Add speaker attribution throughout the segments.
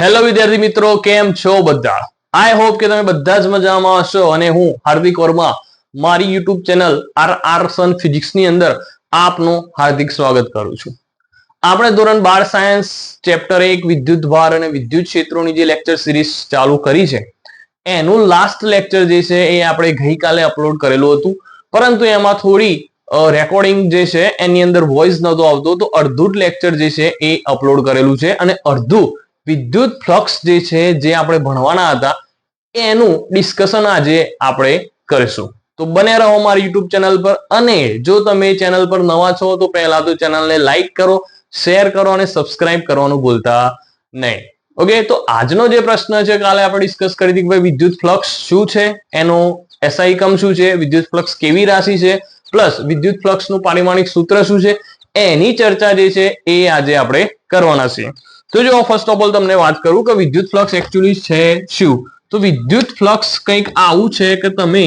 Speaker 1: Hello વિદ્યાર્થી મિત્રો, કેમ છો બધા? આઈ હોપ કે તમે બધા જ મજામાં હશો અને હું હાર્દિક વર્મા, મારી YouTube channel R R sun ફિઝિક્સની અંદર આપનું હાર્દિક સ્વાગત કરું છું. આપણે ધોરણ બાર સાયન્સ ચેપ્ટર એક, વિદ્યુત ભાર અને વિદ્યુત ક્ષેત્રોની જે લેક્ચર સિરીઝ ચાલુ કરી છે, એનું લાસ્ટ લેક્ચર જે છે એ આપણે ગઈકાલે અપલોડ કરેલું હતું. પરંતુ એમાં થોડી રેકોર્ડિંગ જે છે એની અંદર વોઇસ નહોતો આવતો, તો અડધું જ લેક્ચર જે છે એ અપલોડ કરેલું છે અને અડધું વિદ્યુત ફ્લક્સ જે છે, જે આપણે ભણવાના હતા, એનું ડિસ્કશન આજે આપણે કરીશું. તો બને રહો મારી યુટ્યુબ ચેનલ પર અને જો તમે ચેનલ પર નવા છો, તો પહેલા તો ચેનલને લાઈક કરો, શેર કરો અને સબસ્ક્રાઇબ કરવાનું ભૂલતા નહીં. ઓકે, તો આજનો જે પ્રશ્ન છે, કાલે આપણે ડિસ્કસ કરી હતી કે ભાઈ વિદ્યુત ફ્લક્સ શું છે, એનો એસઆઈ કમ શું છે, વિદ્યુત ફ્લક્સ કેવી રાશિ છે, પ્લસ વિદ્યુત ફ્લક્સનું પારિમાણિક સૂત્ર શું છે, એની ચર્ચા જે છે, એ આજે આપણે કરવાના છીએ. તો જો ફર્સ્ટ ઓફ ઓલ તમને વાત કરું કે વિદ્યુત ફ્લક્સ એકચ્યુઅલી છે શું? તો વિદ્યુત ફ્લક્સ કંઈક આવું છે કે તમે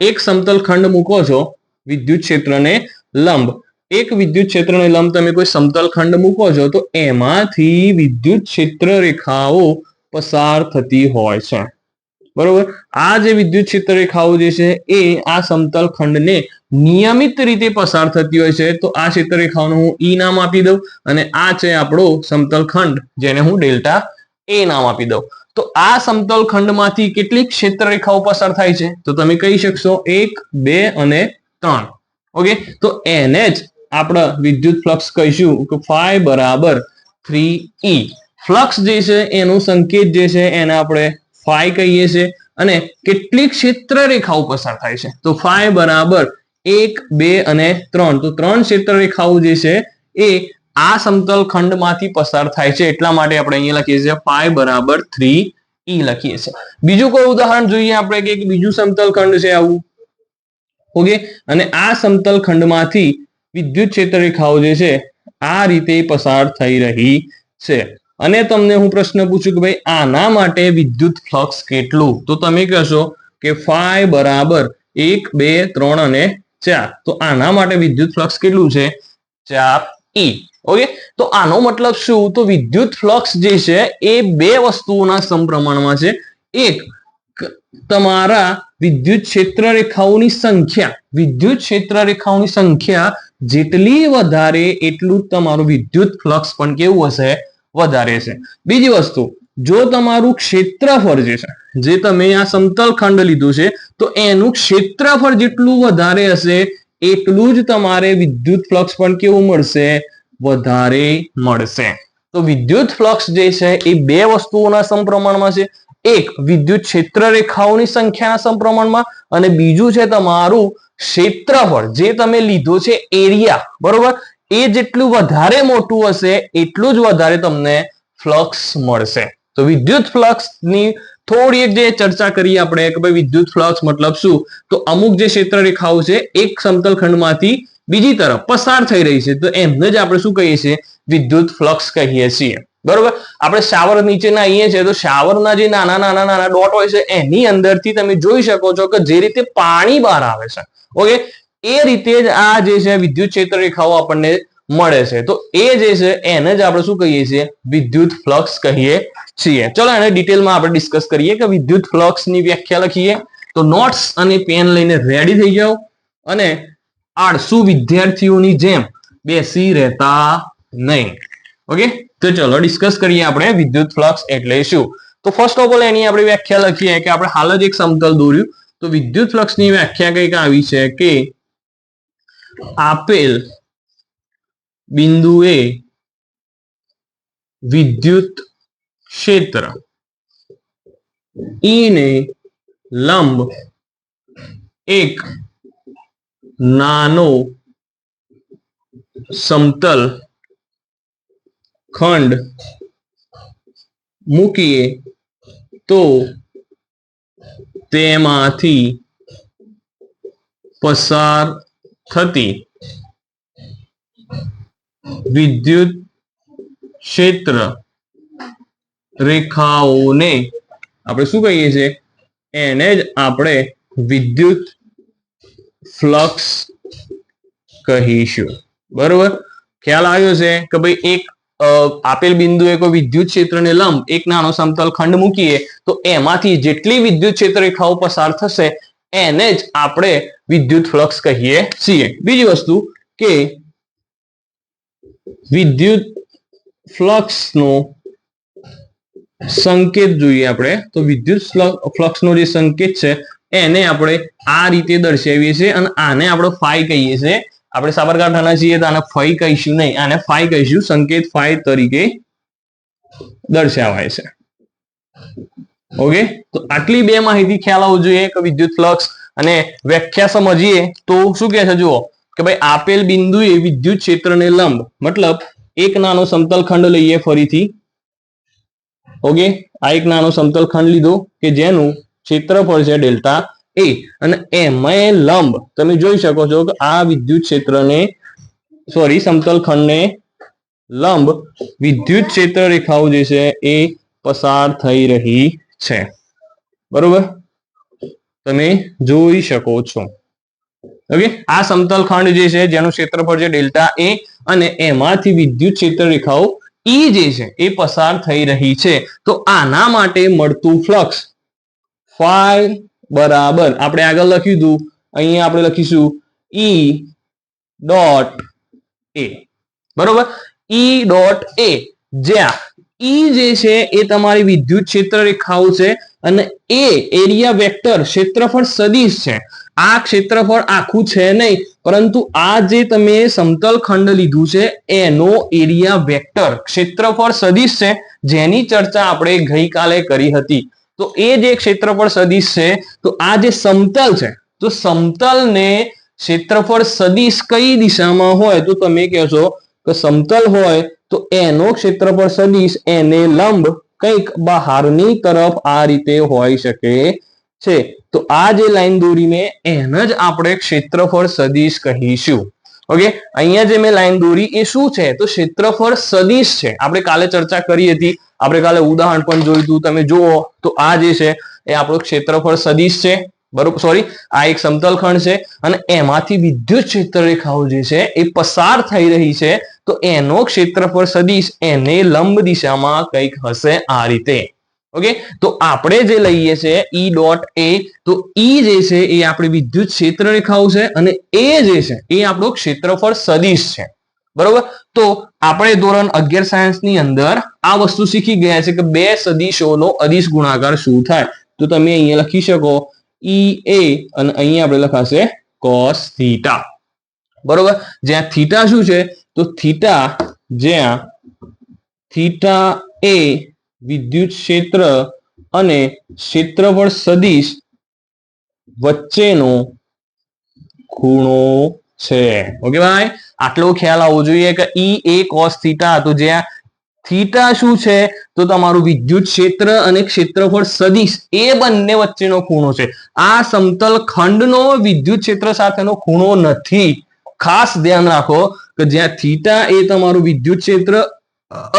Speaker 1: એક સમતલ ખંડ મૂકો છો વિદ્યુત ક્ષેત્રને લંબ. એક વિદ્યુત ક્ષેત્રને લંબ તમે કોઈ સમતલ ખંડ મૂકો છો તો એમાંથી વિદ્યુત ક્ષેત્ર રેખાઓ પસાર થતી હોય છે. બરોબર? આ જે વિદ્યુત ક્ષેત્ર રેખાઓ જે છે, એ આ સમતલ ખંડને નિયમિત રીતે પસાર થતી હોય છે. તો આ ક્ષેત્ર રેખાઓનું હું ઈ નામ આપી દઉં અને આ છે આપણો સમતલ ખંડ, જેને હું ડેલ્ટા એ નામ આપી દઉં. તો આ સમતલ ખંડમાંથી કેટલીક ક્ષેત્ર રેખાઓ પસાર થાય છે? તો તમે કહી શકશો એક, બે અને ત્રણ. ઓકે? તો એને જ આપણે વિદ્યુત ફ્લક્સ કહીશું કે ફાઈ બરાબર થ્રી ઈ ફ્લક્સ જે છે, એનું સંકેત જે છે, એને આપણે ફાઈ કહીએ છીએ અને કેટલીક ક્ષેત્ર રેખાઓ પસાર થાય છે. તો ફાઈ બરાબર એક, બે અને ત્રણ. તો ત્રણ ક્ષેત્ર રેખાઓ જે છે એ આ સમતલ ખંડમાંથી પસાર થાય છે. એટલા માટે આપણે અહીંયા લખીએ છીએ ફાઈ બરાબર થ્રી ઈ લખીએ છીએ. બીજું કોઈ ઉદાહરણ જોઈએ આપણે કે બીજું સમતલ ખંડ છે આવું? ઓકે? અને આ સમતલ ખંડમાંથી વિદ્યુત ક્ષેત્ર રેખાઓ જે છે આ રીતે પસાર થઈ રહી છે. અને તમને હું પ્રશ્ન પૂછું કે ભાઈ, આના માટે વિદ્યુત ફ્લક્સ કેટલું? તો તમે કહેશો કે ફાઈ બરાબર એક, બે, ત્રણ અને ચાર. તો આના માટે વિદ્યુત ફ્લક્સ કેટલું છે? ચાર ઈ. ઓકે? તો આનો મતલબ શું? તો વિદ્યુત ફ્લક્સ જે છે એ બે વસ્તુઓના સમપ્રમાણમાં છે. એક તમારા વિદ્યુત ક્ષેત્ર રેખાઓની સંખ્યા. વિદ્યુત ક્ષેત્ર રેખાઓની સંખ્યા જેટલી વધારે એટલું તમારું વિદ્યુત ફ્લક્સ પણ કેવું હશે? વધારે છે. બીજી વસ્તુ, જો તમારું ક્ષેત્રફળ જે છે, જે તમે આ સમતલ ખંડ લીધું છે, તો એનું ક્ષેત્રફળ જેટલું વધારે હશે, એટલું જ તમારે વિદ્યુત ફ્લક્સ પણ કેવું મળશે? વધારે મળશે. તો વિદ્યુત ફ્લક્સ જે છે, એ બે વસ્તુઓના સમપ્રમાણમાં છે. એક, વિદ્યુત ક્ષેત્ર રેખાઓની સંખ્યાના સમપ્રમાણમાં અને બીજું છે તમારું ક્ષેત્રફળ, જે તમે લીધો છે એરિયા, બરોબર? એ જેટલું વધારે મોટું હશે, એટલું જ વધારે તમને ફ્લક્સ મળશે. તો વિદ્યુત ફ્લક્સની થોડી એક જે ચર્ચા કરીએ આપણે કે ભાઈ વિદ્યુત ફ્લક્સ મતલબ શું? તો અમુક જે ક્ષેત્ર રેખાઓ છે, એક સમતલ ખંડમાંથી બીજી તરફ પસાર થઈ રહી છે. તો એમને જ આપણે શું કહીએ છીએ? વિદ્યુત ફ્લક્સ કહીએ છીએ. બરોબર? આપણે શાવર નીચે નાહીએ છીએ તો શાવરના જે નાના નાના નાના ડોટ હોય છે, એની અંદરથી તમે જોઈ શકો છો કે જે રીતે પાણી બહાર આવે છે. ઓકે એ રીતે જ આ જે છે વિદ્યુત ક્ષેત્ર રેખાઓ આપણને મળે છે. તો એ જે છે, એને જ આપણે શું કહીએ છીએ? વિદ્યુત ફ્લક્સ કહીએ છીએ. ચલો એને ડિટેલમાં આપણે ડિસ્કસ કરીએ કે વિદ્યુત ફ્લક્સની વ્યાખ્યા લખીએ. તો નોટ્સ અને પેન લઈને રેડી થઈ જાઓ. અને આળસુ વિદ્યાર્થીઓની જેમ બેસી રહેતા નહીં. ઓકે? તો ચલો ડિસ્કસ કરીએ આપણે વિદ્યુત ફ્લક્સ એટલે શું? તો ફર્સ્ટ ઓફ ઓલ એની આપણે વ્યાખ્યા લખીએ કે આપણે હાલ જ એક સમતલ દોર્યું. તો વિદ્યુત ફ્લક્સની વ્યાખ્યા કંઈક આવી છે કે આપેલ બિંદુએ વિદ્યુત ક્ષેત્ર ઈને લંબ એક નાનો સમતલ ખંડ મૂકીએ તો તેમાંથી પસાર થતી વિદ્યુત ક્ષેત્ર રેખાઓને આપણે શું કહીએ છીએ? એને જ આપણે વિદ્યુત ફ્લક્સ કહીશું. બરોબર? ખ્યાલ આવ્યો છે કે ભાઈ એક આપેલ બિંદુએ કોઈ વિદ્યુત ક્ષેત્રને લંબ, એક નાનો સમતલ ખંડ મૂકીએ, તો એમાંથી જેટલી વિદ્યુત ક્ષેત્ર રેખાઓ પસાર થશે એને જ આપણે વિદ્યુત ફ્લક્સ કહીએ છીએ. બીજી વસ્તુ કે વિદ્યુત ફ્લક્સનો સંકેત જોઈએ આપણે. તો વિદ્યુત ફ્લક્સનો જે સંકેત છે, એને આપણે આ રીતે દર્શાવીએ છીએ અને આને આપણે ફાઈ કહીએ છીએ. આપણે સાબરકાંઠાના છીએ તો આને ફાઈ કહીશું નહીં. આને ફાઈ કહીશું, સંકેત ફાઈ તરીકે દર્શાવાય છે. ઓકે તો આટલી બે માહિતી ખ્યાલ આવવું જોઈએ કે વિદ્યુત ફ્લક્સ અને વ્યાખ્યા સમજીએ તો શું કહે છે જુઓ કે ભાઈ આપેલ બિંદુએ વિદ્યુત ક્ષેત્રને લંબ, મતલબ એક નાનો સમતલ ખંડ લઈએ ફરીથી. ઓકે આ એક નાનો સમતલ ખંડ લીધો કે જેનું ક્ષેત્રફળ છે ડેલ્ટા એ. અને એમાં લંબ, તમે જોઈ શકો છો કે આ વિદ્યુત ક્ષેત્રને સોરી સમતલ ખંડને લંબ વિદ્યુત ક્ષેત્ર રેખાઓ જે છે એ પસાર થઈ રહી છે. બરોબર? તમે જોઈ શકો છો. ઓકે આ સમતલ ખંડ જે છે, જેનું ક્ષેત્રફળ છે ડેલ્ટા એ અને એમાંથી વિદ્યુત ક્ષેત્ર રેખાઓ ઈ જે છે, એ પસાર થઈ રહી છે. તો આના માટે મળતું ફ્લક્સ ફાઈ બરાબર. આપણે આગળ લખ્યું હતું અહીંયા આપણે લખીશું ઈ ડોટ એ બરોબર? ઈ ડોટ એ જ્યાં ઈ જે છે, એ તમારી વિદ્યુત ક્ષેત્ર રેખાઓ છે અને એ એરિયા વેક્ટર ક્ષેત્રફળ સદિશ છે. આ ક્ષેત્રફળ આખું છે નહીં, પરંતુ આ જે તમે સમતલ ખંડ લીધું છે, એનો એરિયા વેક્ટર ક્ષેત્રફળ સદિશ છે, જેની ચર્ચા આપણે ગઈકાલે કરી હતી. તો એ જે ક્ષેત્રફળ સદિશ છે, તો આ જે સમતલ છે, તો સમતલને ક્ષેત્રફળ સદિશ કઈ દિશામાં હોય? તો તમે કહેશો કે સમતલ હોય તો એનો ક્ષેત્રફળ સદિશ એને લંબ કંઈક બહારની તરફ આ રીતે હોઈ શકે છે. તો આ જે લાઈન દોરી મેં એને જ આપણે ક્ષેત્રફળ સદિશ કહીશું. ઓકે? અહીંયા જે મેં લાઈન દોરી એ શું છે? તો ક્ષેત્રફળ સદિશ છે. આપણે કાલે ચર્ચા કરી હતી. આપણે કાલે ઉદાહરણ પણ જોયું હતું. તમે જુઓ. તો આ જે છે, એ આપણું ક્ષેત્રફળ સદિશ છે. બરોબર સોરી આ એક સમતલ ખંડ છે અને એમાંથી વિદ્યુત ક્ષેત્ર રેખાઓ જે છે એ પસાર થઈ રહી છે, તો એનો ક્ષેત્રફળ સદીશ એને લંબ દિશામાં કંઈક હશે આ રીતે. ઓકે તો આપણે જે લઈએ છે ઈ ડોટ એ તો ઈ જે છે એ આપણી વિદ્યુત ક્ષેત્ર રેખાઓ છે અને એ જે છે એ આપણો ક્ષેત્રફળ સદિશ છે. બરોબર? તો આપણે ધોરણ અગિયાર સાયન્સની અંદર આ વસ્તુ શીખી ગયા છે કે બે સદીશોનો અદિશ ગુણાકાર શું થાય? તો તમે અહીંયા લખી શકો ઈ એ અને અહીંયા આપણે લખાશે કોસ થીટા બરોબર? જ્યાં થીટા શું છે? તો થીટા જ્યાં થીટા એ વિદ્યુત ક્ષેત્ર અને ક્ષેત્રફળ સદિશ વચ્ચેનો ખૂણો છે. ઓકે ભાઈ આટલો ખ્યાલ આવવો જોઈએ કે ઈ એ કોસ થીટા તો જ્યાં થીટા શું છે? તો તમારું વિદ્યુત ક્ષેત્ર અને ક્ષેત્રફળ સદિશ એ બંને વચ્ચેનો ખૂણો છે. આ સમતલ ખંડનો વિદ્યુત ક્ષેત્ર સાથેનો ખૂણો નથી. ખાસ ધ્યાન રાખો કે જ્યાં થીટા એ તમારું વિદ્યુત ક્ષેત્ર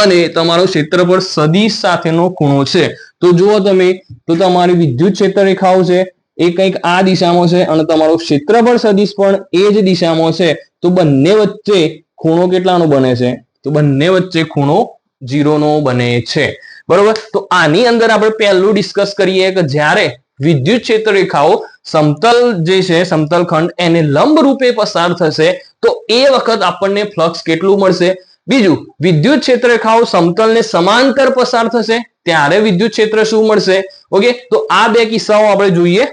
Speaker 1: અને તમારો ક્ષેત્રફળ સદિશ સાથેનો ખૂણો છે. તો જુઓ તમે, તો તમારી વિદ્યુત ક્ષેત્ર રેખાઓ છે, એ કંઈક આ દિશામાં છે અને તમારો ક્ષેત્રફળ સદિશ પણ એ જ દિશામાં છે. તો બંને વચ્ચે ખૂણો કેટલાનો બને છે? તો બંને વચ્ચે ખૂણો જીરોનો બને છે. બરોબર? તો આની અંદર આપણે પહેલું ડિસ્કસ કરીએ કે જ્યારે વિદ્યુત ક્ષેત્ર રેખાઓ સમતલ જે છે, સમતલ ખંડ, એને લંબ રૂપે પસાર થશે, તો એ વખત આપણને ફ્લક્સ કેટલું મળશે? બીજું, વિદ્યુત ક્ષેત્ર રેખાઓ સમતલને સમાંતર પસાર થશે, ત્યારે વિદ્યુત ક્ષેત્ર શું મળશે? ઓકે? તો આ બે કિસ્સાઓ આપણે જોઈએ.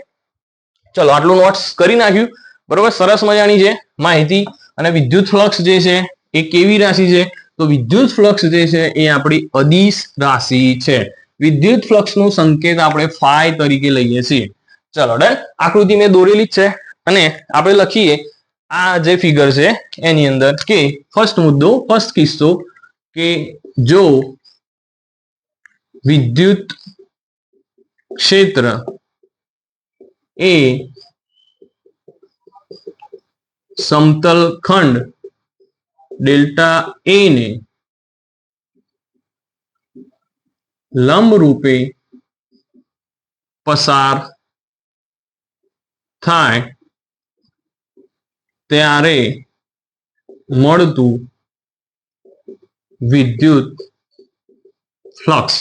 Speaker 1: ચલો, આટલું નોટ્સ કરી નાખ્યું. બરોબર? સરસ મજાની છે માહિતી. અને વિદ્યુત ફ્લક્સ જે છે, એ કેવી રાશિ છે? તો વિદ્યુત ફ્લક્સ જે છે એ આપણી અદિશ રાશિ છે. વિદ્યુત ફ્લક્ષનું સંકેત આપણે ફાઈ તરીકે લઈએ છીએ. ચલો, ડન. આકૃતિ મેં દોરેલી જ છે. અને આપણે લખીએ આ જે ફિગર છે એની અંદર કે ફર્સ્ટ મુદ્દો ફર્સ્ટ કિસ્સો કે જો વિદ્યુત ક્ષેત્ર એ સમતલ ખંડ ડેલ્ટા એ ને લંબ રૂપે પસાર થાય ત્યારે મળતું વિદ્યુત ફ્લક્સ.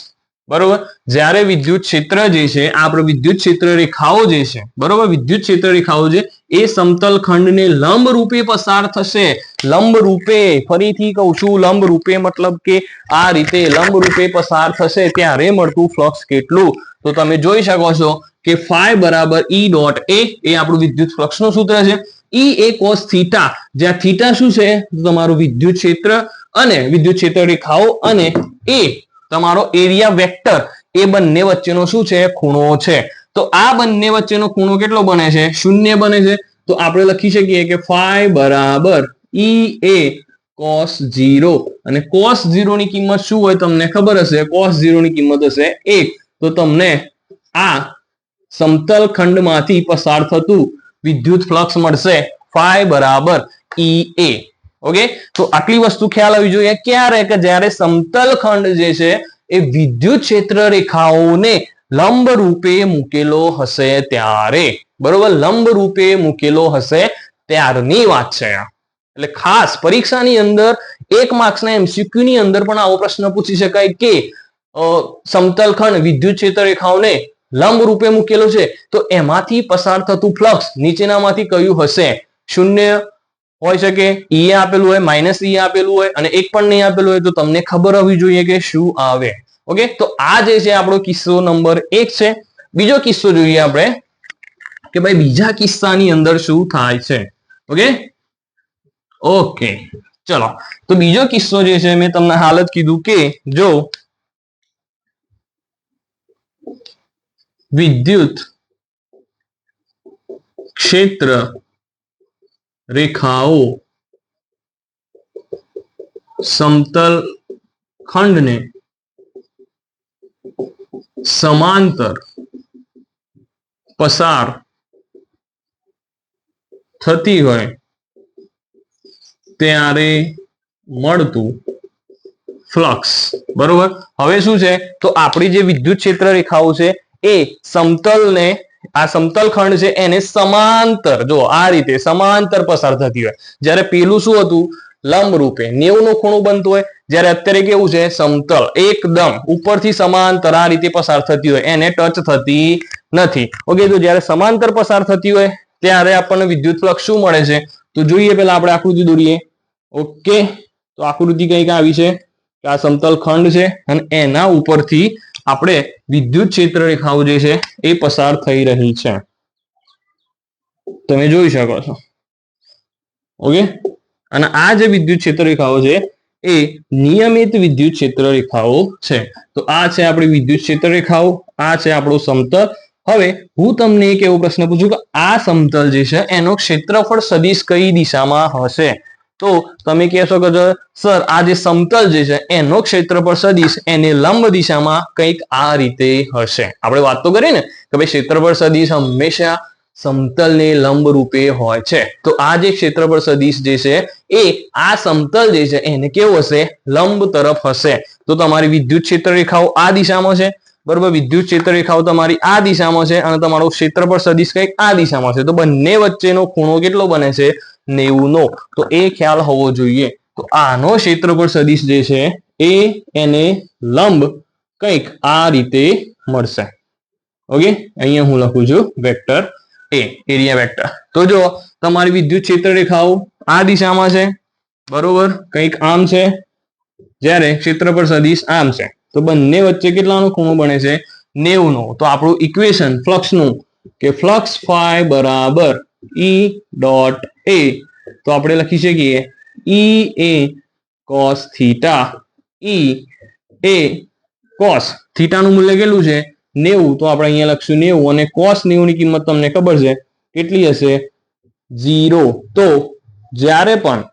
Speaker 1: બરોબર? જ્યારે વિદ્યુત ક્ષેત્ર જે છે આપણે વિદ્યુત ક્ષેત્ર રેખાઓ જે છે, બરોબર? વિદ્યુત ક્ષેત્ર રેખાઓ છે એ સમતલ ખંડને લંબ રૂપે પસાર થશે. લંબ રૂપે ફરીથી કહું છું લંબ રૂપે મતલબ કે આ રીતે લંબ રૂપે પસાર થશે, ત્યારે મળતું ફ્લક્સ કેટલું? તો તમે જોઈ શકો છો કે ફાઈ બરાબર ઈ ડોટ એ એ આપણું વિદ્યુત ફ્લક્સ સૂત્ર છે. ઈ એ કોસ થીટા જ્યાં થીટા શું છે? તમારું વિદ્યુત ક્ષેત્ર અને વિદ્યુત ક્ષેત્ર રેખાઓ અને એ તમારો એરિયા વેક્ટર એ બંને વચ્ચેનો શું છે? ખૂણો છે. તો આ બંને વચ્ચેનો ખૂણો કેટલો બને છે? શૂન્ય બને છે. તો આપણે લખી શકીએ કે ફાઈ બરાબર ઈ એ કોસ ઝીરો અને કોસ ઝીરો ની કિંમત શું હોય તમને ખબર હશે? કોસ ઝીરો ની કિંમત હશે એક. તો તમને આ સમતલ ખંડમાંથી પસાર થતું વિદ્યુત ફ્લક્સ મળશે ફાઈ બરાબર ઈ એ ઓકે તો આટલી વસ્તુ ખ્યાલ આવી જોઈએ. ક્યારે કે જ્યારે સમતલ ખંડ જે છે એ વિદ્યુત ક્ષેત્ર રેખાઓને લંબ રૂપે મૂકેલો હશે ત્યારે. બરોબર? લંબ રૂપે મૂકેલો હશે ત્યારની વાત છે એટલે ખાસ પરીક્ષાની અંદર એક માર્ક્સના એમસીક્યુ ની અંદર પણ આવો પ્રશ્ન પૂછી શકાય કે સમતલખંડ વિદ્યુત ક્ષેત્ર રેખાઓને લંબ રૂપે મૂકેલો છે તો એમાંથી પસાર થતું ફ્લક્સ નીચેનામાંથી કયું હશે? શૂન્ય હોઈ શકે. ઈ આપેલું હોય માઇનસ ઈ આપેલું હોય અને એક પણ નહીં આપેલું હોય તો તમને ખબર હોવી જોઈએ કે શું આવે. ઓકે? તો આ જે છે આપણો કિસ્સો નંબર એક છે. બીજો કિસ્સો જોઈએ આપણે કે ભાઈ બીજા કિસ્સાની અંદર શું થાય છે? ઓકે? ઓકે. ચલો. તો બીજો કિસ્સો જે છે મેં તમને હાલત કીધું કે જો વિદ્યુત ક્ષેત્ર રેખાઓ સમતલ ખંડને સમાંતર પસાર થતી હોય ત્યારે મળતું ફ્લક્સ બરોબર હવે શું છે? તો આપણી જે વિદ્યુત ક્ષેત્ર રેખાઓ છે, એ સમતલને, આ સમતલ ખંડ છે, એને સમાંતર, જો આ રીતે સમાંતર પસાર થતી હોય. જ્યારે પેલું શું હતું? લંબ રૂપે. નેવું નું ખૂણું બનતું હોય, જ્યારે અત્યારે કેવું છે, સમતલ, એકદમ ઉપરથી સમાંતર આ રીતે પસાર થતી હોય. એને ટચ થતી નથી. ઓકે, તો જ્યારે સમાંતર પસાર થતી હોય, ત્યારે આપણને વિદ્યુત ફ્લક્ષ શું મળે છે? તો જોઈએ પેલા આપણે આકૃતિ દોરીએ. ઓકે, તો આકૃતિ કંઈક આવી છે કે આ સમતલ ખંડ છે અને એના ઉપરથી આપણે વિદ્યુત ક્ષેત્ર રેખાઓ જે છે, એ પસાર થઈ રહી છે. તમે જોઈ શકો છો. ઓકે? અને આ જે વિદ્યુત ક્ષેત્ર રેખાઓ છે, એ નિયમિત વિદ્યુત ક્ષેત્ર રેખાઓ છે. તો આ છે આપણી વિદ્યુત ક્ષેત્ર રેખાઓ, આ છે આપણું સમતલ. હવે હું તમને એક એવો પ્રશ્ન પૂછું કે આ સમતલ જે છે, એનો ક્ષેત્રફળ સદિશ કઈ દિશામાં હશે? તો તમે કહેશો કે સર, આ જે સમતલ જે છે, એનો ક્ષેત્રફળ સદિશ, એને લંબ દિશામાં કંઈક આ રીતે હશે. આપણે વાત તો કરી ને, કે ભાઈ ક્ષેત્રફળ સદિશ હંમેશા સમતલને લંબ રૂપે હોય છે. તો આ જે ક્ષેત્રફળ સદિશ જે છે એ આ સમતલ જે છે એને કેવું હશે? લંબ તરફ હશે. તો તમારી વિદ્યુત ક્ષેત્ર રેખાઓ આ દિશામાં છે. બરોબર? વિદ્યુત ક્ષેત્ર રેખાઓ તમારી આ દિશામાં છે અને તમારો ક્ષેત્રફળ સદિશ કંઈક આ દિશામાં છે. તો બંને વચ્ચેનો ખૂણો કેટલો બને છે? નેવું નો તો એ ખ્યાલ હોવો જોઈએ. તો આનો ક્ષેત્રફળ સદિશ જે છે એ એને લંબ કંઈક આ રીતે મળશે. ઓકે? અહીંયા હું લખું છું વેક્ટર એ એરિયા વેક્ટર તો જો તમારી વિદ્યુત ક્ષેત્ર રેખાઓ આ દિશામાં છે. બરોબર? કંઈક આમ છે. જ્યારે ક્ષેત્રફળ સદિશ આમ છે. તો બંને વચ્ચે કેટલાનો ખૂણો બને છે? નેવું નો તો આપણું ઇક્વેશન ફ્લક્સનું કે ફ્લક્સ ફાય બરાબર ઈ ડોટ એ તો આપણે લખી શકીએ E A cos theta E A cos થીટાનું મૂલ્ય કેટલું છે? નેવું, તો આપણે અહીંયા લખશું નેવું અને કોસ નેવું ની કિંમત તમને ખબર છે, કેટલી હશે? ઝીરો. તો જ્યારે પણ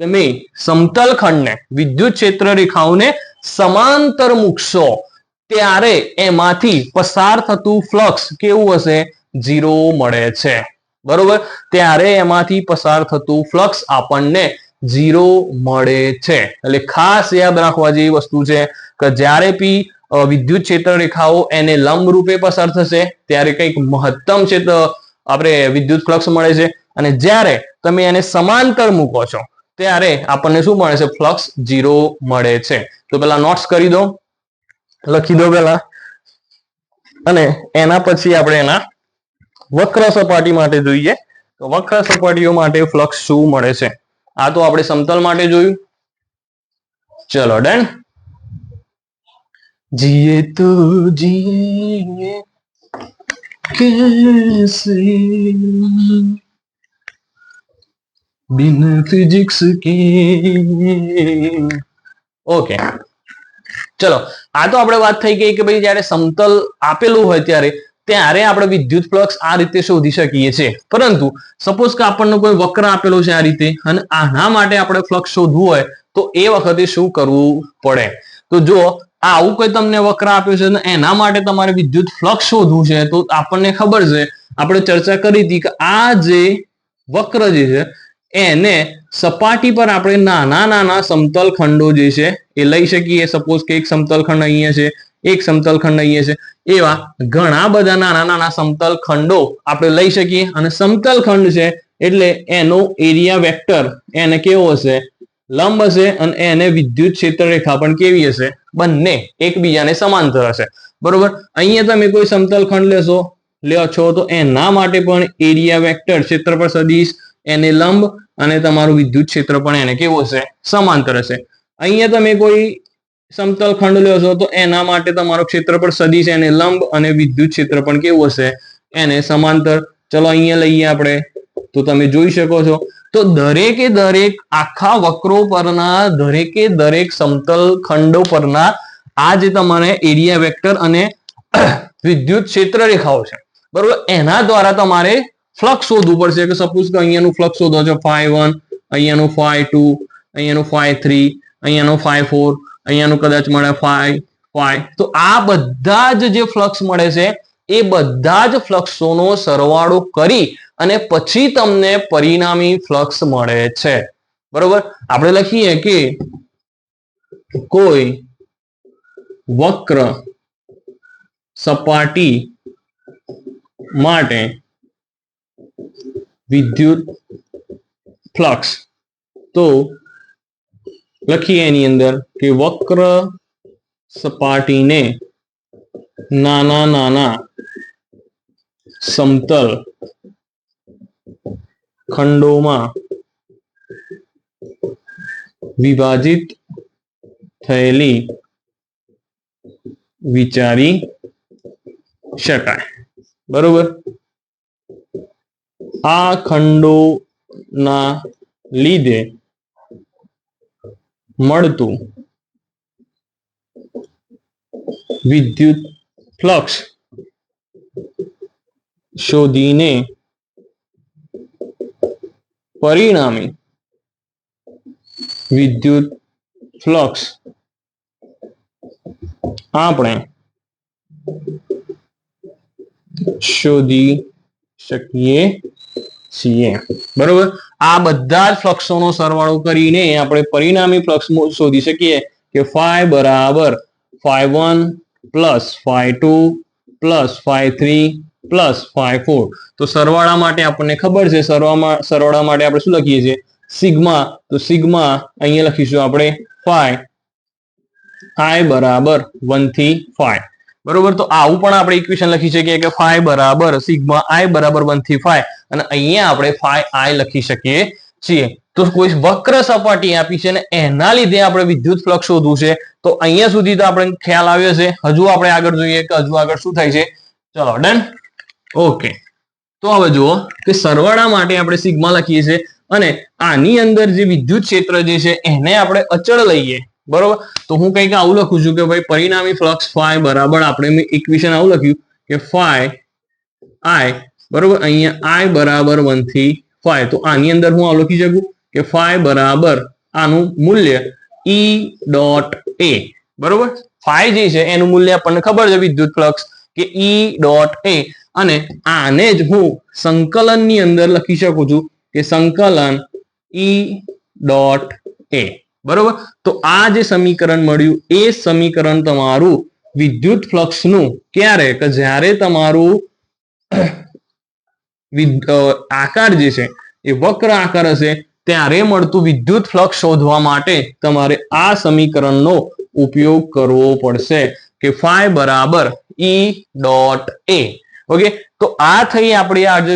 Speaker 1: તમે સમતલ ખંડને, વિદ્યુત ક્ષેત્ર રેખાઓને સમાંતર મૂકશો, ત્યારે એમાંથી પસાર થતું ફ્લક્સ કેવું હશે? ઝીરો મળે છે. બરોબર? ત્યારે એમાંથી પસાર થતું ફ્લક્સ આપણને ઝીરો મળે છે. એટલે ખાસ યાદ રાખવા જેવી વસ્તુ છે કે જ્યારે પી વિદ્યુત ક્ષેત્ર એને લંબ રૂપે પસાર થશે, ત્યારે કંઈક મહત્તમ ક્ષેત્ર, આપણે વિદ્યુત ફ્લક્સ મળે છે. અને જ્યારે તમે એને સમાંતર મૂકો છો, ત્યારે આપણને શું મળે છે? ફ્લક્સ ઝીરો મળે છે. તો પેલા નોટ્સ કરી દો. લખી દો પેલા અને એના પછી આપણે એના વક્ર સપાટી માટે જોઈએ. તો વક્ર સપાટીઓ માટે ફ્લક્સ શું મળે છે? આ તો આપણે સમતલ માટે જોયું. ચલો, ડન. જીએ તો જીએ कैसे बिन फिजिक्स के ઓકે ચલો આ તો આપણે વાત થઈ ગઈ કે ભાઈ જ્યારે સમતલ આપેલું હોય ત્યારે ત્યારે આપણે વિદ્યુત ફ્લક્સ આ રીતે શોધી શકીએ છીએ પરંતુ સપોઝ કે આપણને કોઈ વક્ર આપેલો છે આ રીતે અને આના માટે આપણે ફ્લક્સ શોધવું હોય તો એ વખતે શું કરવું પડે તો જો આવું કોઈ તમને વક્ર આપ્યું છે એના માટે તમારે વિદ્યુત ફ્લક્સ શોધવું છે તો આપણને ખબર છે, આપણે ચર્ચા કરી હતી કે આ જે વક્ર જે છે, એને સપાટી પર આપણે નાના નાના સમતલ ખંડો જે છે, એ લઈ શકીએ. સપોઝ કે એક સમતલ ખંડ અહીંયા છે, એક સમતલ ખંડ અહીંયા છે. એવા ઘણા બધા નાના નાના સમતલ ખંડો આપણે લઈ શકીએ અને સમતલ ખંડ છે એટલે એનો એરિયા વેક્ટર એને કેવો હશે? લંબ હશે અને એને વિદ્યુત ક્ષેત્ર રેખા પણ કેવી હશે? બંને એકબીજાને સમાંતર હશે. બરોબર? અહીંયા તમે કોઈ સમતલ ખંડ લેશો, લ્યો છો તો એના માટે પણ એરિયા વેક્ટર ક્ષેત્રફળ સદિશ, એને લંબ અને તમારું વિદ્યુત ક્ષેત્ર પણ એને કેવું હશે? સમાંતર હશે. અહીંયા તમે કોઈ સમતલ ખંડ લ્યો છો તો એના માટે તમારો ક્ષેત્રફળ સદિશ, એને લંબ અને વિદ્યુત ક્ષેત્ર પણ કેવું હશે? એને સમાંતર. ચલો અહીંયા લઈએ આપણે. તો તમે જોઈ શકો છો. તો દરેકે દરેક આખા વક્રો પરના, દરેકે દરેક સમતલ ખંડો પરના આ જે તમારે એરિયા વેક્ટર અને વિદ્યુત ક્ષેત્ર રેખાઓ છે. બરોબર? એના દ્વારા તમારે ફ્લક્સ શોધવું પડશે કે સપોઝ કે અહીંયાનું ફ્લક્સ શોધો છો ફાઈવ વન, અહીંયાનું ફાઈવ ટુ, અહીંયાનું ફાઈવ થ્રી, અહીંયાનું ફાઈવ ફોર, અહીંયાનું કદાચ મળે ફાઈવ ફાઈવ તો આ બધા જ જે ફ્લક્સ મળે છે એ બધા જ ફ્લક્સોનો સરવાળો કરી અને પછી તમને પરિણામી ફ્લક્સ મળે છે. બરોબર? આપણે લખીએ કે કોઈ વક્ર સપાટી માટે વિદ્યુત ફ્લક્સ. તો લખીએ એની અંદર કે વક્ર સપાટીને નાના નાના સમતલ ખંડોમાં વિભાજિત થયેલી વિચારી શકાય. બરોબર? આ ખંડોના લીધે મળતું વિદ્યુત ફ્લક્સ શોધીને પરિણામી વિદ્યુત ફ્લક્સ આપણે શોધી શકીએ છીએ. બરોબર? આ બધા જ ફ્લક્ષોનો સરવાળો કરીને આપણે પરિણામી ફ્લક્સ શોધી શકીએ કે ફાઈ બરાબર phi one plus phi two, plus phi three, plus phi four. તો સરવાળા માટે આપણને ખબર છે સરવાળા માટે આપણે શું લખીએ છીએ? સિગ્મા. તો સિગ્મા અહીંયા લખીશું આપણે ફાઈ. આઈ બરાબર વનથી ફાઈ. બરોબર? તો આવું પણ આપણે ઇક્વેશન લખી શકીએ કે ફાઈ બરાબર સિગ્મા આઈ બરાબર વનથી ફાઈ. અને અહીંયા આપણે ફાઈ આઈ લખી શકીએ છીએ. તો કોઈ વક્ર સપાટી આપી છે અને એના લીધે આપણે વિદ્યુત ફ્લક્સ શોધવું છે. તો અહીંયા સુધી તો આપણે ખ્યાલ આવ્યો છે. હજુ આપણે આગળ જોઈએ કે હજુ આગળ શું થાય છે. ચલો ડન ઓકે તો હવે જુઓ કે સરવાળા માટે આપણે સિગ્મા લખીએ છીએ અને આની અંદર જે વિદ્યુત ક્ષેત્ર જે છે એને આપણે અચળ લઈએ. બરોબર? તો હું કંઈક આવું લખું છું કે ભાઈ પરિણામી ફ્લક્સ ફાય બરાબર આપણે ઇક્વેશન આવું લખ્યું કે ફાય આઈ, બરોબર? અહીંયા આઈ બરાબર વનથી ફાઈ. તો આની અંદર હું આવું લખી શકું કે ફાઈ બરાબર આનું મૂલ્ય ઈ ડોટ એ બરોબર? ફાય જે છે એનું મૂલ્ય આપણને ખબર છે વિદ્યુત ફ્લક્સ કે ઈ ડોટ એ અને આને જ હું સંકલનની અંદર લખી શકું છું કે સંકલન ઈ ડોટ એ બરોબર? તો આ જે સમીકરણ મળ્યું એ સમીકરણ તમારું વિદ્યુત ફ્લક્સનું ક્યારે કે જ્યારે તમારું આકાર જે છે, એ વક્ર આકાર હશે. ત્યારે મળતું વિદ્યુત ફ્લક્સ શોધવા માટે તમારે આ સમીકરણનો ઉપયોગ કરવો પડશે, કે ફાઈ બરાબર ઈ ડોટ એ ઓકે તો આ થઈ આપણી આજે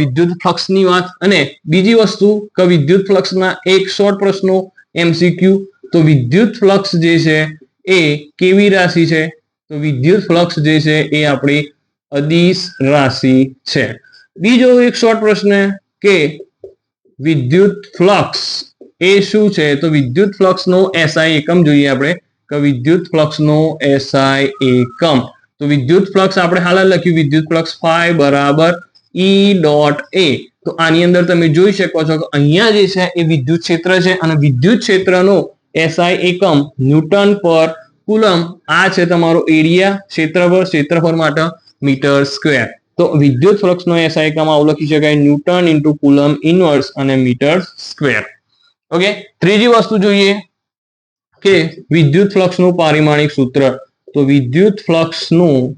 Speaker 1: વિદ્યુત ફ્લક્સની વાત. અને બીજી વસ્તુ, કે વિદ્યુત ફ્લક્સના એક શોર્ટ પ્રશ્નો એમસીક્યુ તો વિદ્યુત ફ્લક્સ જે છે, એ કેવી રાશિ છે? તો વિદ્યુત ફ્લક્સ જે છે, એ આપણી અદિશ રાશિ છે. બીજો એક શોર્ટ પ્રશ્ન કે વિદ્યુત ફ્લક્સ એ શું છે? તો વિદ્યુત ફ્લક્સ નો એસઆઈ એકમ જોઈએ આપણે. કે વિદ્યુત ફ્લક્સ નો એસઆઈ એકમ. તો વિદ્યુત ફ્લક્સ આપણે હાલ લખ્યું, વિદ્યુત ફ્લક્સ ફાઈ બરાબર ઈ ડોટ એ તો આની અંદર તમે જોઈ શકો છો કે અહીંયા જે છે એ વિદ્યુત ક્ષેત્ર છે અને વિદ્યુત ક્ષેત્રનો એસઆઈ એકમ ન્યૂટન પર કુલમ આ છે તમારો એરિયા ક્ષેત્રફળ ક્ષેત્રફળ માટે મીટર સ્ક્વેર. તો વિદ્યુત ફ્લક્સનો એ સાયકામાં આવું લખી શકાય ન્યૂટન ઇન્ટુ કુલમ ઇનવર્સ અને મીટર સ્ક્વેર ઓકે ત્રીજી વસ્તુ જોઈએ કે વિદ્યુત ફ્લક્સનું પારિમાણિક સૂત્ર. તો વિદ્યુત ફ્લક્સનું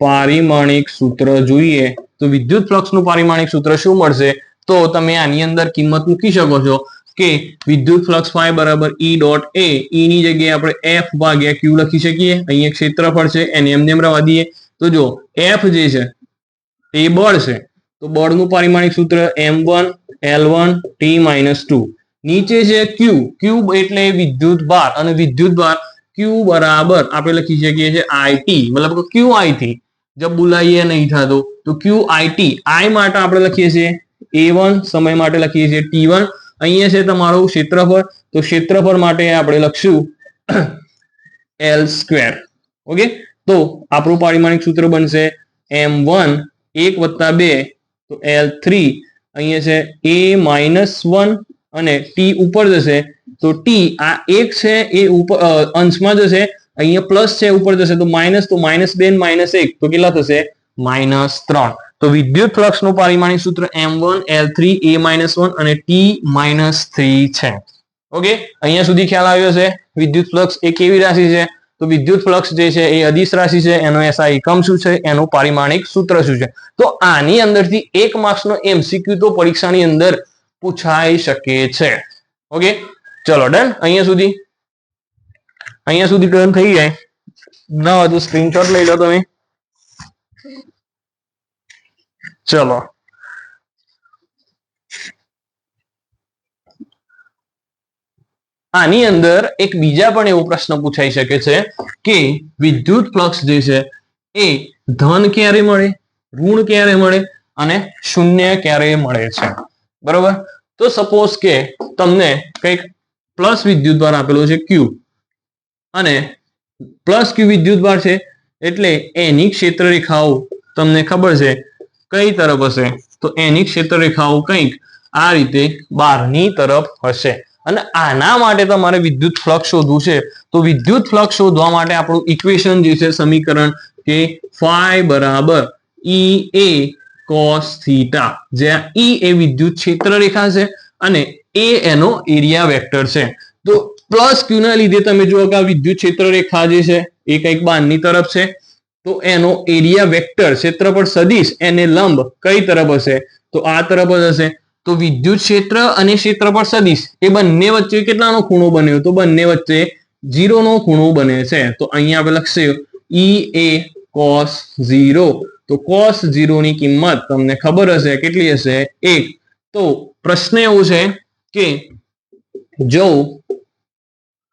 Speaker 1: પારિમાણિક સૂત્ર જોઈએ. તો વિદ્યુત ફ્લક્સનું પારિમાણિક સૂત્ર શું મળશે? તો તમે આની અંદર કિંમત મૂકી શકો છો કે વિદ્યુત ફ્લક્સ ફાઈ બરાબર ઈ ડોટ એ ઈ ની જગ્યાએ આપણે એફ ભાગ્યા ક્યુ લખી શકીએ. અહીંયા ક્ષેત્રફળ છે, એને એમને એમ રવા દઈએ. તો જો એફ જે છે, એ બળ છે. તો બળનું પારિમાણિક સૂત્ર M one L one T minus two નીચે છે ક્યુ ક્યુબ એટલે વિદ્યુત ભાર. અને વિદ્યુત ભાર ક્યુ બરાબર આપણે લખી શકીએ છીએ આઈટી મતલબ ક્યુ આઈથી જબ બોલાઈએ નહીં થતો, તો ક્યુ આઈટી આઈ માટે આપણે લખીએ છીએ એ વન સમય માટે લખીએ છીએ ટી વન અહીંયા છે તમારું ક્ષેત્રફળ. તો ક્ષેત્રફળ માટે આપણે લખશું એલ સ્ક્વેર ઓકે તો આપણું પારિમાણિક સૂત્ર બનશે એમ વન એક વત્તા બે, તો એલ થ્રી અહીંયા છે એ માઇનસ વન અને ટી ઉપર જશે. તો ટી આ એક છે, એ ઉપર અંશમાં જશે. અહીંયા પ્લસ છે, ઉપર જશે. તો માઇનસ તો માઇનસ બે માઇનસ એક. તો કેટલા થશે? માઇનસ ત્રણ. તો વિદ્યુત ફ્લક્સનું પારિમાણિક સૂત્ર M one L three A minus one અને ટી માઇનસ થ્રી છે. ઓકે અહીંયા સુધી ખ્યાલ આવ્યો છે. વિદ્યુત ફ્લક્સ એ કેવી રાશિ છે? તો વિદ્યુત ફ્લક્સ જે છે એ અદિશ રાશિ છે, એનો એસઆઈ એકમ શું છે, એનું પારિમાણિક સૂત્ર શું છે? તો આની અંદરથી એક માર્ક્સનો એમસીક્યુ તો પરીક્ષાની અંદર પૂછાઈ શકે છે. ઓકે ચલો ડન અહીંયા સુધી? અહીંયા સુધી ડન થઈ જાય? ના હોય તો સ્ક્રીનશોટ લઈ લો તમે. ચલો. આની અંદર એક બીજા પણ એવો પ્રશ્ન પૂછાઈ શકે છે કે વિદ્યુત ફ્લક્સ જે છે એ ધન ક્યારે મળે, ઋણ ક્યારે મળે અને શૂન્ય ક્યારે મળે છે. બરોબર? તો સપોઝ કે તમને કંઈક પ્લસ વિદ્યુત ભાર આપેલો છે ક્યુ અને પ્લસ ક્યુ વિદ્યુત ભાર છે એટલે એની ક્ષેત્ર રેખાઓ તમને ખબર છે કઈ તરફ હશે? તો એની ક્ષેત્ર રેખાઓ કંઈક આ રીતે બહારની તરફ હશે. અને આના માટે તમારે વિદ્યુત ફ્લક્સ શોધવું છે. તો વિદ્યુત ફ્લક્સ શોધવા માટે આપણું ઇક્વેશન જે છે સમીકરણ કે ફાઈ બરાબર ઈ એ કોસ થીટા જ્યાં ઈ એ વિદ્યુત ક્ષેત્ર રેખા છે અને એ એનો એરિયા વેક્ટર છે. તો પ્લસ ક્યુ ના લીધે તમે જુઓ કે આ વિદ્યુત ક્ષેત્ર રેખા જે છે એ કંઈક બહારની તરફ છે. તો એનો એરિયા વેક્ટર ક્ષેત્રફળ સદીશ, એને લંબ કઈ તરફ હશે? તો આ તરફ જ હશે. તો વિદ્યુત ક્ષેત્ર અને ક્ષેત્રફળ સદિશ, એ બંને વચ્ચે કેટલાનો ખૂણો બન્યો? તો બંને વચ્ચે ઝીરો નો ખૂણો બને છે. તો અહીંયા આપણે લખશે ઈ એ કોસ ઝીરો તો કોસની કિંમત તમને ખબર હશે, કેટલી હશે? એક. તો પ્રશ્ન એવો છે કે જો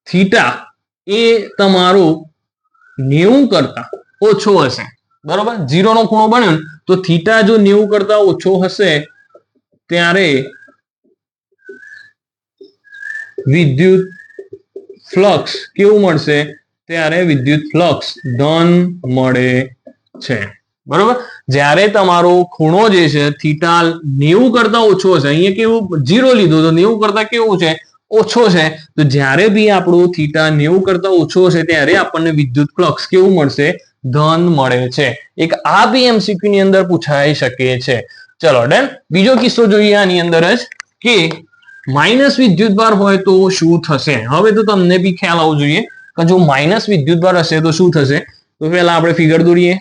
Speaker 1: થીટા એ તમારું નેવું કરતા ઓછો હશે, બરોબર? ઝીરો નો ખૂણો બન્યો તો થીટા જો નેવું કરતા ઓછો હશે ત્યારે વિદ્યુત ફ્લક્સ કેવું મળશે? ત્યારે વિદ્યુત ફ્લક્સ ધન મળે છે. બરોબર? જ્યારે તમારો ખૂણો જે છે, થીટા નેવું કરતા ઓછો હશે, અહીંયા કેવું? જીરો લીધો, તો નેવું કરતા કેવું છે? ઓછો છે. તો જ્યારે બી આપણું થીટા નેવું કરતા ઓછો હશે, ત્યારે આપણને વિદ્યુત ફ્લક્સ કેવું મળશે? ધન મળે છે. એક આ બી એમસીક્યુ ની અંદર પૂછાઈ શકે છે. ચલો ડન બીજો કિસ્સો જોઈએ આની અંદર જ કે માઇનસ વિદ્યુત ભાર હોય તો શું થશે? હવે તો તમને બી ખ્યાલ આવવો જોઈએ કે જો માઇનસ વિદ્યુત ભાર હશે તો શું થશે? તો પહેલા આપણે ફિગર દોરીએ.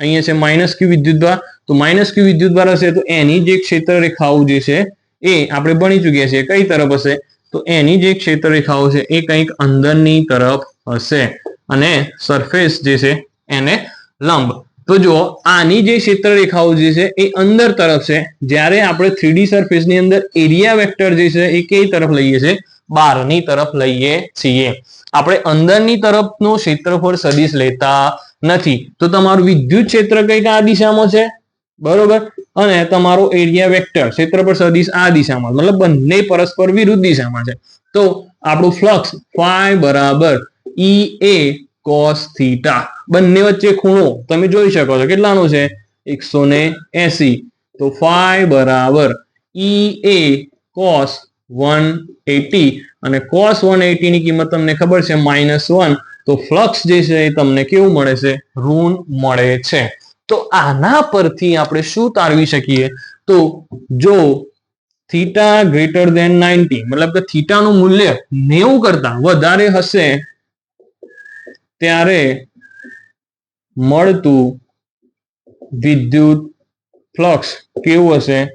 Speaker 1: અહીંયા છે માઇનસ ક્યુ વિદ્યુત ભાર. તો માઇનસ ક્યુ વિદ્યુત ભાર હશે તો એની જે ક્ષેત્ર રેખાઓ જે છે એ આપણે ભણી ચૂક્યા છીએ. કઈ તરફ હશે? તો એની જે ક્ષેત્ર રેખાઓ છે એ કંઈક અંદરની તરફ હશે. અને સરફેસ જે છે એને લંબ. તો જો આની જે ક્ષેત્ર રેખાઓ જે છે એ અંદર તરફ છે. જ્યારે આપણે થ્રીડી સરફેસની અંદર એરિયા વેક્ટર જે છે એ કઈ તરફ લઈએ છીએ? બહારની તરફ લઈએ છીએ. આપણે અંદરની તરફનો ક્ષેત્રફળ સદીશ લેતા નથી. તો તમારું વિદ્યુત ક્ષેત્ર કંઈક આ દિશામાં છે? બરોબર? અને તમારો એરિયા વેક્ટર ક્ષેત્રફળ સદિશ આ દિશામાં. મતલબ બંને પરસ્પર વિરુદ્ધ દિશામાં છે. તો આપણું ફ્લક્સ ફાઈ બરાબર ઈ એ કોસ થીટા બંને વચ્ચે ખૂણો તમે જોઈ શકો છો. કેટલાનો છે? એકસો ને એસી. તો ફાઈ બરાબર E A cos one eighty. અને કોસ વન એટી ની કિંમત તમને ખબર છે? Minus one. તો ફ્લક્સ જે છે એ તમને કેવું મળે છે? ઋણ મળે છે. તો આના પરથી આપણે શું તારવી શકીએ? તો જો થીટા ગ્રેટર દેન નાઇન્ટી, મતલબ કે થીટાનું મૂલ્ય નેવું કરતા વધારે હશે, ત્યારે મળતું વિદ્યુત ફ્લક્સ કેવું હશે?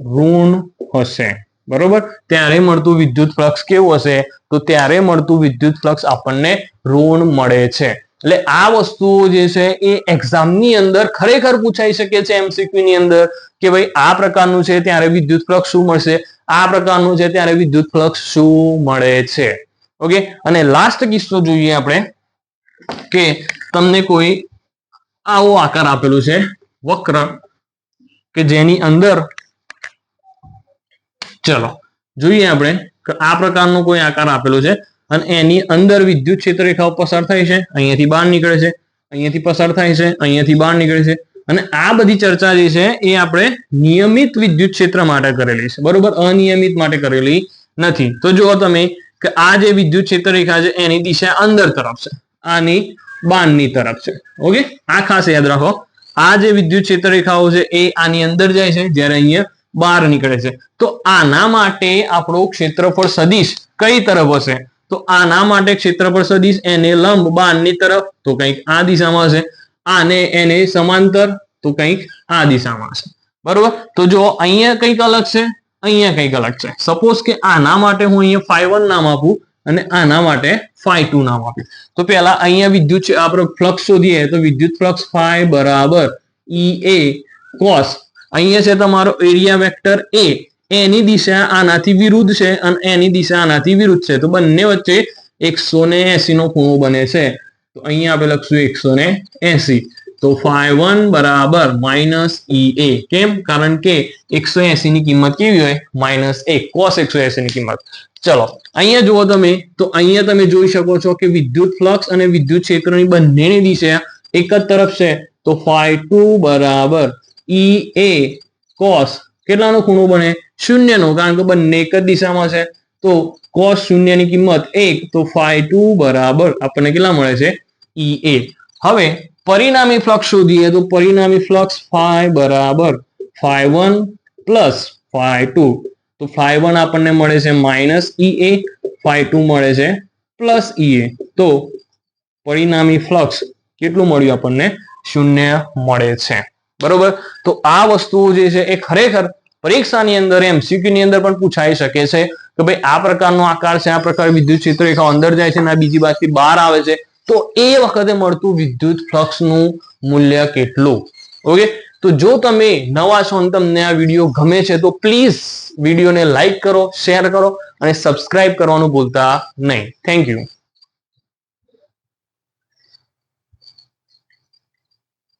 Speaker 1: ઋણ હશે. બરોબર? ત્યારે મળતું વિદ્યુત ફ્લક્સ કેવું હશે? તો ત્યારે મળતું વિદ્યુત ફ્લક્સ આપણને ઋણ મળે છે. એટલે આ વસ્તુઓ જે છે એ એક્ઝામની અંદર ખરેખર પૂછાઈ શકે છે એમસીક્યુ ની અંદર કે ભાઈ આ પ્રકારનું છે ત્યારે વિદ્યુત ફ્લક્સ શું મળશે? આ પ્રકારનું છે ત્યારે વિદ્યુત ફ્લક્સ શું મળે છે? ઓકે? અને લાસ્ટ કિસ્સો જોઈએ આપણે કે તમને કોઈ આવો આકાર આપેલું છે. વક્ર કે જેની અંદર ચલો, જોઈએ આપણે આ પ્રકારનો કોઈ આકાર આપેલો છે અને એની અંદર વિદ્યુત ક્ષેત્ર રેખાઓ પસાર થાય છે, અહીંયાથી બહાર નીકળે છે, અહીંયાથી પસાર થાય છે, અહીંયાથી બહાર નીકળે છે અને આ બધી ચર્ચા જે છે એ આપણે નિયમિત વિદ્યુત ક્ષેત્ર માટે કરેલી છે. બરોબર? અનિયમિત માટે કરેલી નથી. તો જુઓ તમે કે આ જે વિદ્યુત ક્ષેત્ર રેખા છે એની દિશા અંદર તરફ છે. આની બાણની તરફ છે. ઓકે આ ખાસ યાદ રાખો. આ જે વિદ્યુત ક્ષેત્રરેખાઓ છે, એ આની અંદર જાય છે, જ્યારે અહીંયા બહાર નીકળે છે. તો આના માટે આપણો ક્ષેત્રફળ સદીશ કઈ તરફ હશે? તો આના માટે ક્ષેત્રફળ સદીશ એને લંબ બાણની તરફ, તો કંઈક આ દિશામાં હશે. આને એને સમાંતર, તો કંઈક આ દિશામાં હશે. બરોબર? તો જો અહીંયા કંઈક અલગ છે, અહીંયા કંઈક અલગ છે. સપોઝ કે આના માટે હું અહીંયા ફાઈવ નામ આપું અને આના માટે ફાઈ ટુ નામ આપ્યું તો પહેલા અહીંયા વિદ્યુત છે, આપણે ફ્લક્સ શોધીએ, તો વિદ્યુત ફ્લક્સ ફાઈ બરાબર ઈ એ કોસ અહીંયા છે તમારો એરિયા વેક્ટર એ એની દિશા આનાથી વિરુદ્ધ છે અને એની દિશા આનાથી વિરુદ્ધ છે. તો બંને વચ્ચે એકસો ને એસી નો ખૂણો બને છે. તો અહીંયા આપણે લખશું એકસો ને એસી તો ફાઈ વન બરાબર માઇનસ ઈ એ કેમ? કારણ કે એકસો એસી ની કિંમત કેવી હોય? માઇનસ એક. કોસ એકસો એસી ની કિંમત. ચલો, અહીંયા જુઓ તમે, તો અહીંયા તમે જોઈ શકો છો કે વિદ્યુત ફ્લક્સ અને વિદ્યુત ક્ષેત્રની બંનેની દિશા એક જ તરફ છે, તો ફાઈ ટુ બરાબર ઈ એ કોસ કેટલાનો ખૂણો બને? શૂન્યનો, કારણ કે બંને એક જ દિશામાં છે. તો કોસ શૂન્યની કિંમત એક, તો ફાઈ ટુ બરાબર આપણને કેટલા મળે છે? ઈ એ. હવે પરિણામી ફ્લક્સ શોધીએ, તો પરિણામી ફ્લક્સ ફાઈ બરાબર phi one plus phi two. તો ફાઈ વન આપણને મળે છે minus E A phi two મળે છે પ્લસ ઈ એ. તો પરિણામી ફ્લક્સ કેટલું મળ્યું આપણને? શૂન્ય મળે છે. બરોબર? તો આ વસ્તુઓ જે છે એ ખરેખર પરીક્ષાની અંદર એમસીક્યુ ની અંદર પણ પૂછાઈ શકે છે કે ભાઈ આ પ્રકારનો આકાર છે, આ પ્રકાર વિદ્યુત ક્ષેત્ર રેખા અંદર જાય છે અને બીજી બાજુથી બહાર આવે છે. તો એ વખતે મળતું વિદ્યુત ફ્લક્સનું મૂલ્ય કેટલું? ઓકે? તો જો તમે નવા છો અને તમને આ વીડિયો ગમે છે, તો પ્લીઝ વિડીયોને લાઈક કરો શેર કરો અને સબસ્ક્રાઇબ કરવાનું ભૂલતા નહીં. Thank you